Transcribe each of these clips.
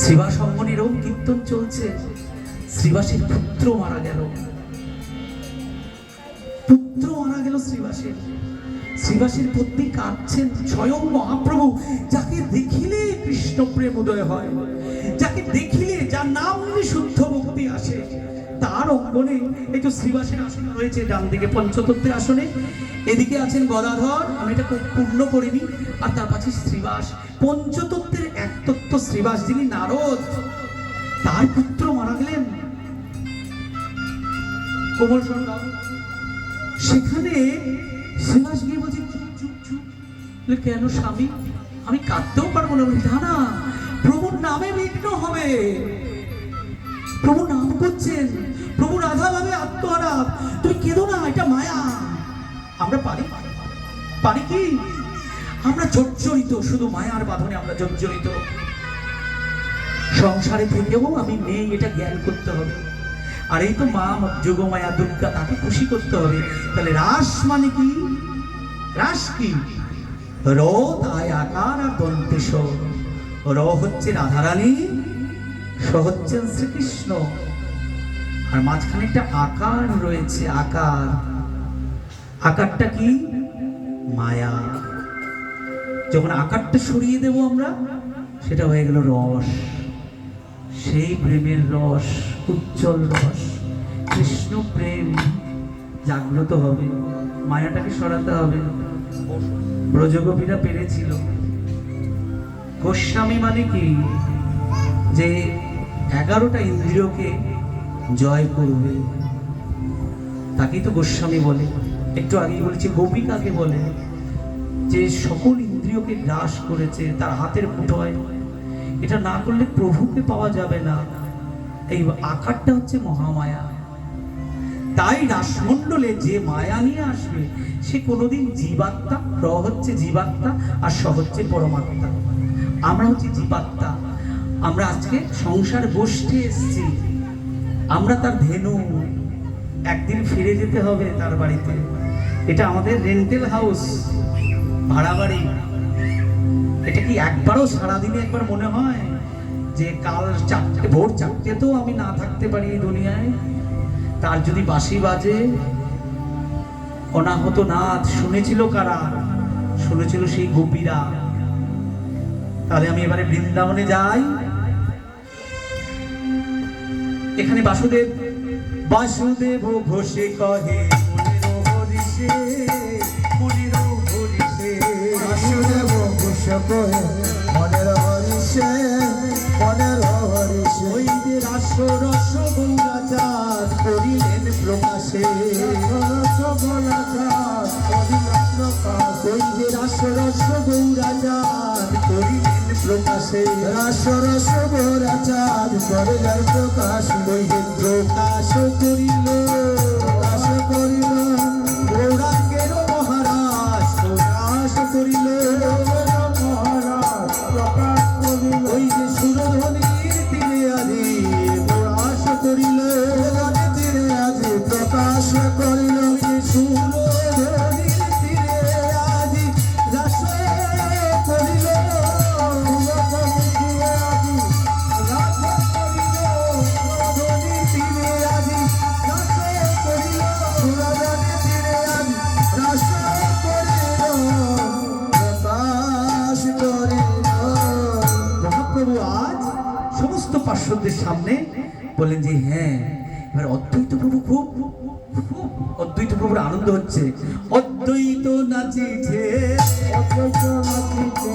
শ্রীবাস অঙ্গনেরও কীর্তন চলছে। শ্রীবাসের পুত্র মারা গেল। পুত্র মারা গেল শ্রীবাসের শ্রীবাসের পত্নী কাঁদছেন, স্বয়ং মহাপ্রভু, যাকে দেখিলে কৃষ্ণ প্রেম উদয় হয়। যাকে দেখিলে যার নাম শুদ্ধ আসে অঙ্গনে এই তো শ্রীবাসের আসন রয়েছে ডান দিকে পঞ্চতত্ত্বের আসনে এদিকে আছেন গদাধর আমি এটা পূর্ণ করিনি আর তার পাশে শ্রীবাস। পঞ্চতত্ত্বের এক তত্ত্ব শ্রীবাস যিনি নারদ তার পুত্র মারা গেলেন। কোমল সেখানে শ্রীবাস গিয়ে বলছে কেন স্বামী? আমি কাঁদতেও পারব না। বলি, না প্রভুর নামে বিঘ্ন হবে। প্রভু নাম করছেন প্রভু রাধা ভাবে আত্মহারা তুমি কেঁদো না, এটা মায়া। আমরা পারি? পারি কি? আমরা জর্জরিত, শুধু মায়ার বাঁধনে আমরা জর্জরিত। সংসারে থেকেও আমি নেই এটা জ্ঞান করতে হবে। আর এই তো মা, যোগমায়া, দুর্গা, তাকে খুশি করতে হবে। তাহলে রাস মানে কি? রাস কি? র তাই আকার আর দন্তেশ র হচ্ছে রাধারানী স হচ্ছেন শ্রীকৃষ্ণ। আর মাঝখানে একটা আকার রয়েছে, আকার। আকারটা কি? মায়া। যখন আকারটা সরিয়ে দেব আমরা, সেটা হয়ে গেল রস। সেই প্রেমের রস, উজ্জ্বল রস, কৃষ্ণ প্রেম, জাগ্রত হবে। মায়াটাকে সরাতে হবে। ব্রজগোপীরা পেরেছিল। গোস্বামী মানে কি? যে এগারোটা ইন্দ্রিয়কে জয় করবে। তাকেই তো গোস্বামী বলে। একটু আগেই বলেছি গোপী কাকে বলে যে সকল ইন্দ্রিয়কে গ্রাস করেছে, তার হাতের মুঠোয়। এটা না করলে প্রভুকে পাওয়া যাবে না। এই আকারটা হচ্ছে মহামায়া। তাই রাসমণ্ডলে যে মায়া নিয়ে আসবে, সে কোনোদিন জীবাত্মা প্র হচ্ছে জীবাত্মা আর স হচ্ছে পরমাত্মা। আমরা হচ্ছে জীবাত্মা। আমরা আজকে সংসার গোষ্ঠী এসেছি। আমরা তার ধেনু। একদিন ফিরে যেতে হবে তার বাড়িতে। এটা আমাদের রেন্টেল হাউস ভাড়া বাড়ি। এটা কি একবারও সারাদিনে একবার মনে হয় যে কাল চারটে, ভোর চারটেতেও আমি না থাকতে পারি দুনিয়ায়? তার যদি বাঁশি বাজে, অনাহত নাথ শুনেছিল কারা? শুনেছিল সেই গোপীরা। তাহলে আমি এবারে বৃন্দাবনে যাই। এখানে বাসুদেব। বাসুদেব ঘোষে কহে মনের হরিষে বাসুদেব ঘোষে মনের প্রকাশে রাস রস গোরাচার করিলাম প্রকাশ ওই যে প্রকাশ করিল। পার্শ্বদের সামনে বললেন যে হ্যাঁ এবার অদ্বৈত প্রভু খুব খুব অদ্বৈত প্রভুর আনন্দ হচ্ছে। অদ্বৈত নাচিছে অদ্বৈত নাচিছে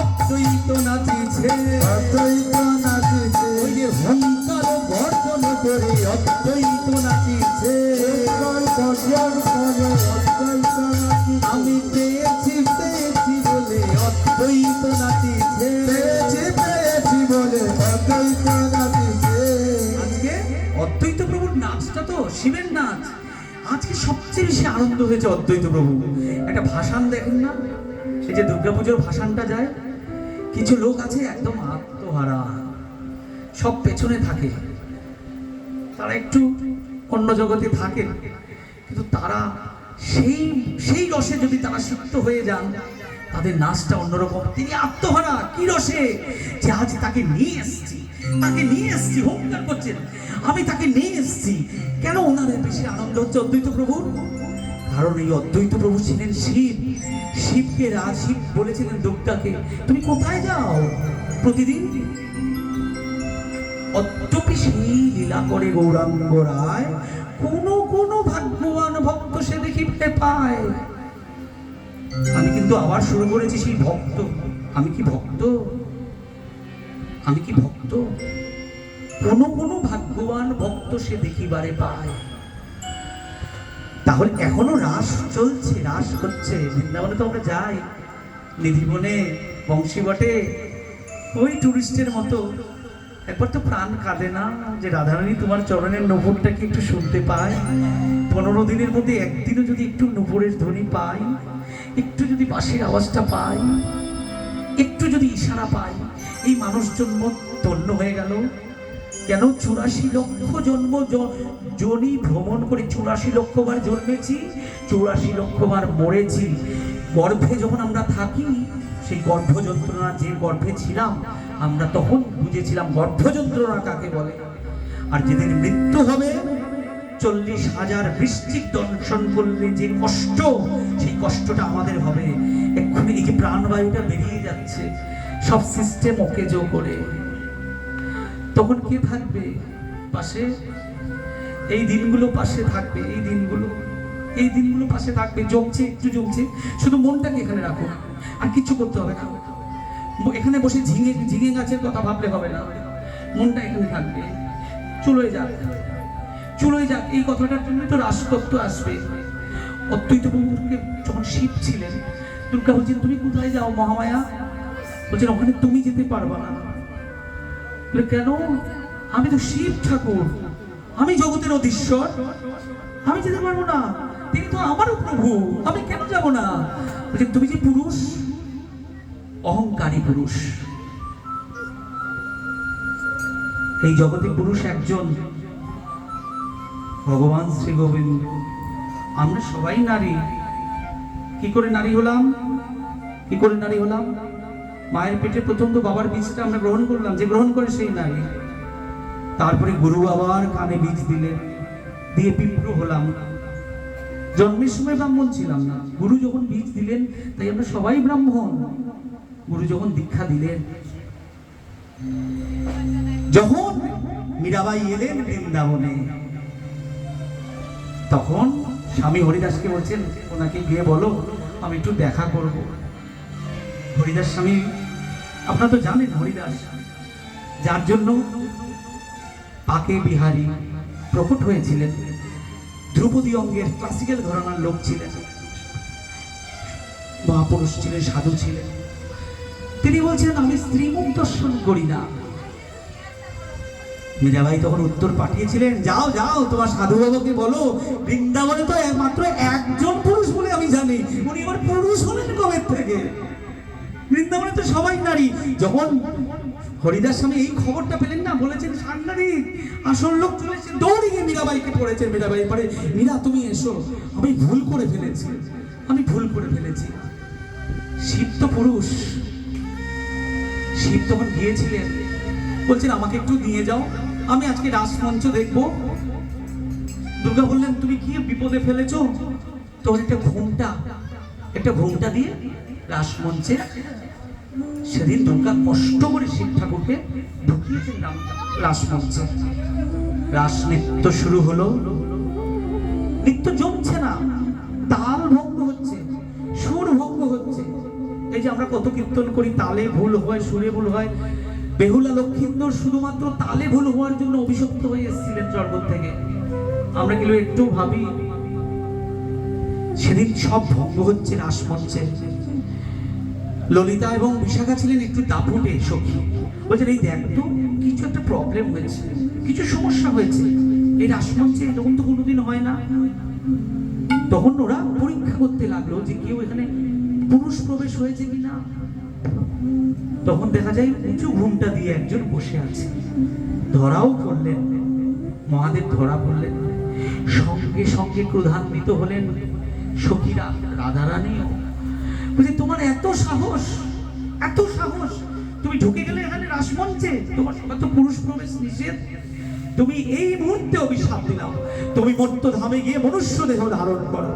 অদ্বৈত নাচিছে। অদ্বৈত বেশি আনন্দ হয়েছে অদ্বৈত প্রভু। একটা ভাসান দেখেন না? এই যে দুর্গাপুজোর ভাসানটা যায়, কিছু লোক আছে একদম আত্মহারা। সব পেছনে থাকে। তারা একটু অন্য জগতে থাকে, কিন্তু তারা সেই সেই রসে যদি তারা সিক্ত হয়ে যান, তাদের নাচটা অন্যরকম। তিনি আত্মহারা, কি রসে যে আজ তাকে নিয়ে এসেছি। তাকে নিয়ে এসেছি হুঙ্কার করছেন আমি তাকে নিয়ে এসেছি। কেন ওনার বেশি আনন্দ হচ্ছে অদ্বৈত প্রভুর? কারণ এই অদ্বৈত প্রভু ছিলেন শিব। শিবকে রাজ, শিব বলেছিলেন দুর্গাকে তুমি কোথায় যাও? প্রতিদিন অত্যপি সেই লীলা করে গৌরাঙ্গ রায়। কোন কোন ভাগ্যবান ভক্ত সে দেখিতে পায়। আমি কিন্তু আবার শুরু করেছি সেই ভক্ত। আমি কি ভক্ত? আমি কি ভক্ত? কোন কোন ভাগ্যবান ভক্ত সে দেখিবারে পায়। তাহলে এখনও রাস চলছে, রাস হচ্ছে। বৃন্দাবনে তো আমরা যাই। নিধিবনে বংশী বটে ওই টুরিস্টের মতো। একবার তো প্রাণ কাঁদে না যে রাধারানী, তোমার চরণের নপুরটা কি একটু শুনতে পায়? পনেরো দিনের মধ্যে একদিনও যদি একটু নপুরের ধ্বনি পাই, একটু যদি বাঁশির আওয়াজটা পাই একটু যদি ইশারা পাই, এই মানুষ জন্ম ধন্য হয়ে গেল। কেন চুরাশি লক্ষ জন্ম জনি ভ্রমণ করে চুরাশি লক্ষ বার জন্মেছি, চুরাশি লক্ষ বার মরেছি। গর্ভে যখন আমরা থাকি, সেই গর্ভ যন্ত্রণা যে গর্ভে ছিলাম, আমরা তখন বুঝেছিলাম গর্ভ যন্ত্রণা কাকে বলে। আর যেদিন মৃত্যু হবে চল্লিশ হাজার বৃষ্টিক দর্শন করলে যে কষ্ট, সেই কষ্টটা আমাদের হবে। এক্ষুনি এই যে প্রাণবায়ুটা বেরিয়ে যাচ্ছে। সব সিস্টেম ওকে জো করে। তখন কে থাকবে? পাশে? এই দিনগুলো পাশে থাকবে, এই দিনগুলো এই দিনগুলো পাশে থাকবে। জমছে একটু জমছে শুধু মনটাকে এখানে রাখো। আর কিছু করতে হবে না। এখানে বসে ঝিঙে ঝিঙে গাছের কথা ভাবলে হবে না। মনটা এখানে থাকবে। চুলোয় যাক চুলোয় যাক, এই কথাটার জন্য তো রাষ্ট্রত্ব আসবে। অদ্বৈত প্রভুকে যখন শিব ছিলেন দুর্গা বলছেন, তুমি কোথায় যাও মহামায়া? বলছেন, ওখানে তুমি যেতে পারবা না। কেন? আমি তো শিব ঠাকুর। আমি জগতের অধীশ্বর। আমি যেতে পারব না। তিনি তো আমারও প্রভু। আমি কেন যাব না? বলছেন, তুমি যে পুরুষ, অহংকারী পুরুষ। এই জগতে পুরুষ একজন। ভগবান শ্রী গোবিন্দ। আমরা সবাই নারী। কি করে নারী হলাম? কি করে নারী হলাম? মায়ের পেটে তো বাবার বীজটা আমরা গ্রহণ করলাম, যে গ্রহণ করে সেই নারী। তারপরে গুরু আবার কানে বীজ দিলেন, দিয়ে পিঁপড় হলাম। জন্মের সময় ব্রাহ্মণ ছিলাম না। গুরু যখন বীজ দিলেন, তাই আমরা সবাই ব্রাহ্মণ। গুরু যখন দীক্ষা দিলেন, যখন মীরাবাই এলেন বৃন্দাবনে তখন স্বামী হরিদাসকে বলছেন, ওনাকে গিয়ে বলো, আমি একটু দেখা করব। হরিদাস স্বামী, আপনারা তো জানেন হরিদাস, যার জন্য পাকে বিহারী প্রকট হয়েছিলেন। ধ্রুপদী অঙ্গের ক্লাসিক্যাল ঘরানার লোক ছিলেন। মহাপুরুষ ছিলেন, সাধু ছিলেন। তিনি বলছেন, আমি স্ত্রী মুখ দর্শন করি না। মীরাবাই তখন উত্তর পাঠিয়েছিলেন, যাও যাও, তোমার সাধু বাবাকে বলো, বৃন্দাবনে তো একমাত্র একজন পুরুষ বলে আমি জানি, উনি আবার পুরুষ হলেন কবে থেকে? বৃন্দাবনে তো সবাই নারী। যখন হরিদাস স্বামী এই খবরটা পেলেন না, বলেছেন সাংঘাতিক আসল লোক চলেছে গিয়ে মীরাবাইকে পড়েছেন মীরাবাই পরে, মীরা, তুমি এসো, আমি ভুল করে ফেলেছি, আমি ভুল করে ফেলেছি। শিব তো পুরুষ, শিব তখন গিয়েছিলেন, বলছেন, আমাকে একটু নিয়ে যাও। আমি আজকে রাসমঞ্চ দেখব। দুর্গা বললেন, তুমি কি বিপদে ফেলেছ? তোর একটা ঘুমটা একটা ঘুমটা দিয়ে রাসমঞ্চে সেদিন দুর্গা কষ্ট করে শিব ঠাকুরকে ঢুকিয়েছেন রাস নৃত্য শুরু হলো। নৃত্য জমছে না, তাল ভঙ্গ হচ্ছে, সুর ভঙ্গ হচ্ছে। এই যে আমরা কত কীর্তন করি, তালে ভুল হয়, সুরে ভুল হয়। বেহুলা লক্ষিন্দর শুধুমাত্র তালে ভুল হওয়ার জন্য অভিশপ্ত হয়ে এসেছিলেন জগৎ থেকে। আমরা কিন্তু একটু ভাবি, সেদিন সব ভঙ্গ হচ্ছে রাসমঞ্চে ললিতা এবং বিশাখা ছিলেন একটু দাপুটে সখী। বলছেন, এই দেখ তো, কিছু একটা প্রবলেম হয়েছে, কিছু সমস্যা হয়েছে। এই রাসমঞ্চে এরকম তো কোনোদিন হয় না। তখন ওরা পরীক্ষা করতে লাগল যে কেউ এখানে পুরুষ প্রবেশ হয়েছে কিনা। তখন দেখা যায় উঁচু ঘুমটা দিয়ে একজন বসে আছে। ধরাও পড়লেন। মহাদেব ধরা পড়লেন। সঙ্গে সঙ্গে ক্রোধান্বিত হলেন। সখীরা, রাধারানীও বলছে, তোমার এত সাহস এত সাহস, তুমি ঢুকে গেলে এখানে রাসমঞ্চে, তোমার সবার তো পুরুষ প্রবেশ নিষেধ। তুমি এই মুহূর্তে অভিশাপ দিলাম। তুমি মর্ত ধামে গিয়ে মনুষ্য দেহ ধারণ করো।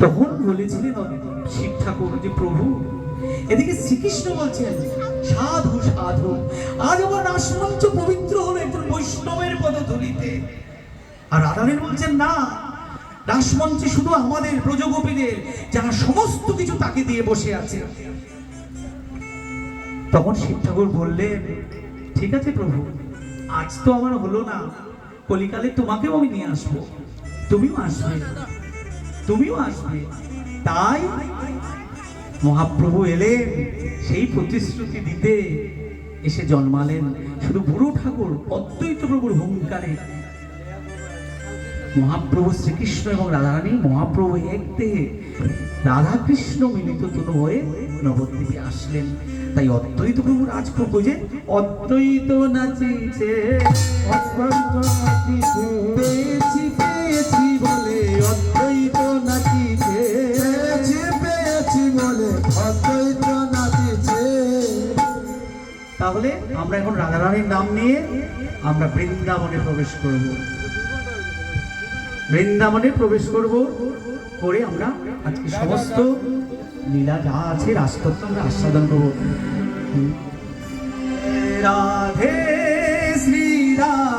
তখন বলেছিলেন শিব ঠাকুর যে প্রভু। এদিকে শ্রীকৃষ্ণ বলছেন, সাধু সাধু, আজ আমার রাসমঞ্চ পবিত্র হলো একজন বৈষ্ণবের পদধূলিতে। আর রাধারানী বলছেন, না রাসমঞ্চে শুধু আমাদের ব্রজগোপীদের যারা সমস্ত কিছু তাকে দিয়ে বসে আছে। তখন শিব ঠাকুর বললেন, ঠিক আছে প্রভু, আজ তো আমার হলো না, কলিকালে তোমাকেও আমি নিয়ে আসব। তুমিও আসবে তুমিও আসবে। তাই মহাপ্রভু এলেন সেই প্রতিশ্রুতি দিতে এসে জন্মালেন। শুধু বুড়ো ঠাকুর, অদ্বৈত প্রভুর হুঙ্কারে। মহাপ্রভু শ্রীকৃষ্ণ এবং রাধারানী, মহাপ্রভু এক দেহে রাধাকৃষ্ণ মিলিত তনু হয়ে নবদ্বীপে আসলেন। তাই অদ্বৈত প্রভু রাজপ্রভু যে অদ্বৈত নাচিছে অত্যন্ত নাচিছে, পেয়েছি পেয়েছি বলে অদ্বৈত তাহলে আমরা এখন রাধারানীর নাম নিয়ে আমরা বৃন্দাবনে প্রবেশ করব। বৃন্দাবনে প্রবেশ করব করে আমরা আজকে সমস্ত লীলা যা আছে, রাজতত্ত্ব আমরা আস্বাদন করব। রাধে শ্রী রাধে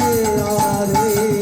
বলো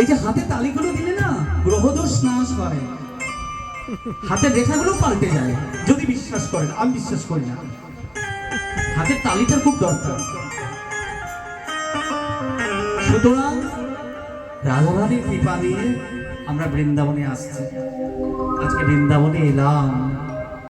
এই যে হাতে তালিগুলো দিলে না, গ্রহদোষ নাশ করে হাতের রেখাগুলো পাল্টে যায়, যদি বিশ্বাস করেন। আমি বিশ্বাস করি না। হাতের তালিটা খুব দরকার। সুতরাং রাধারানীর কৃপা নিয়ে আমরা বৃন্দাবনে আসছি। আজকে বৃন্দাবনে এলাম।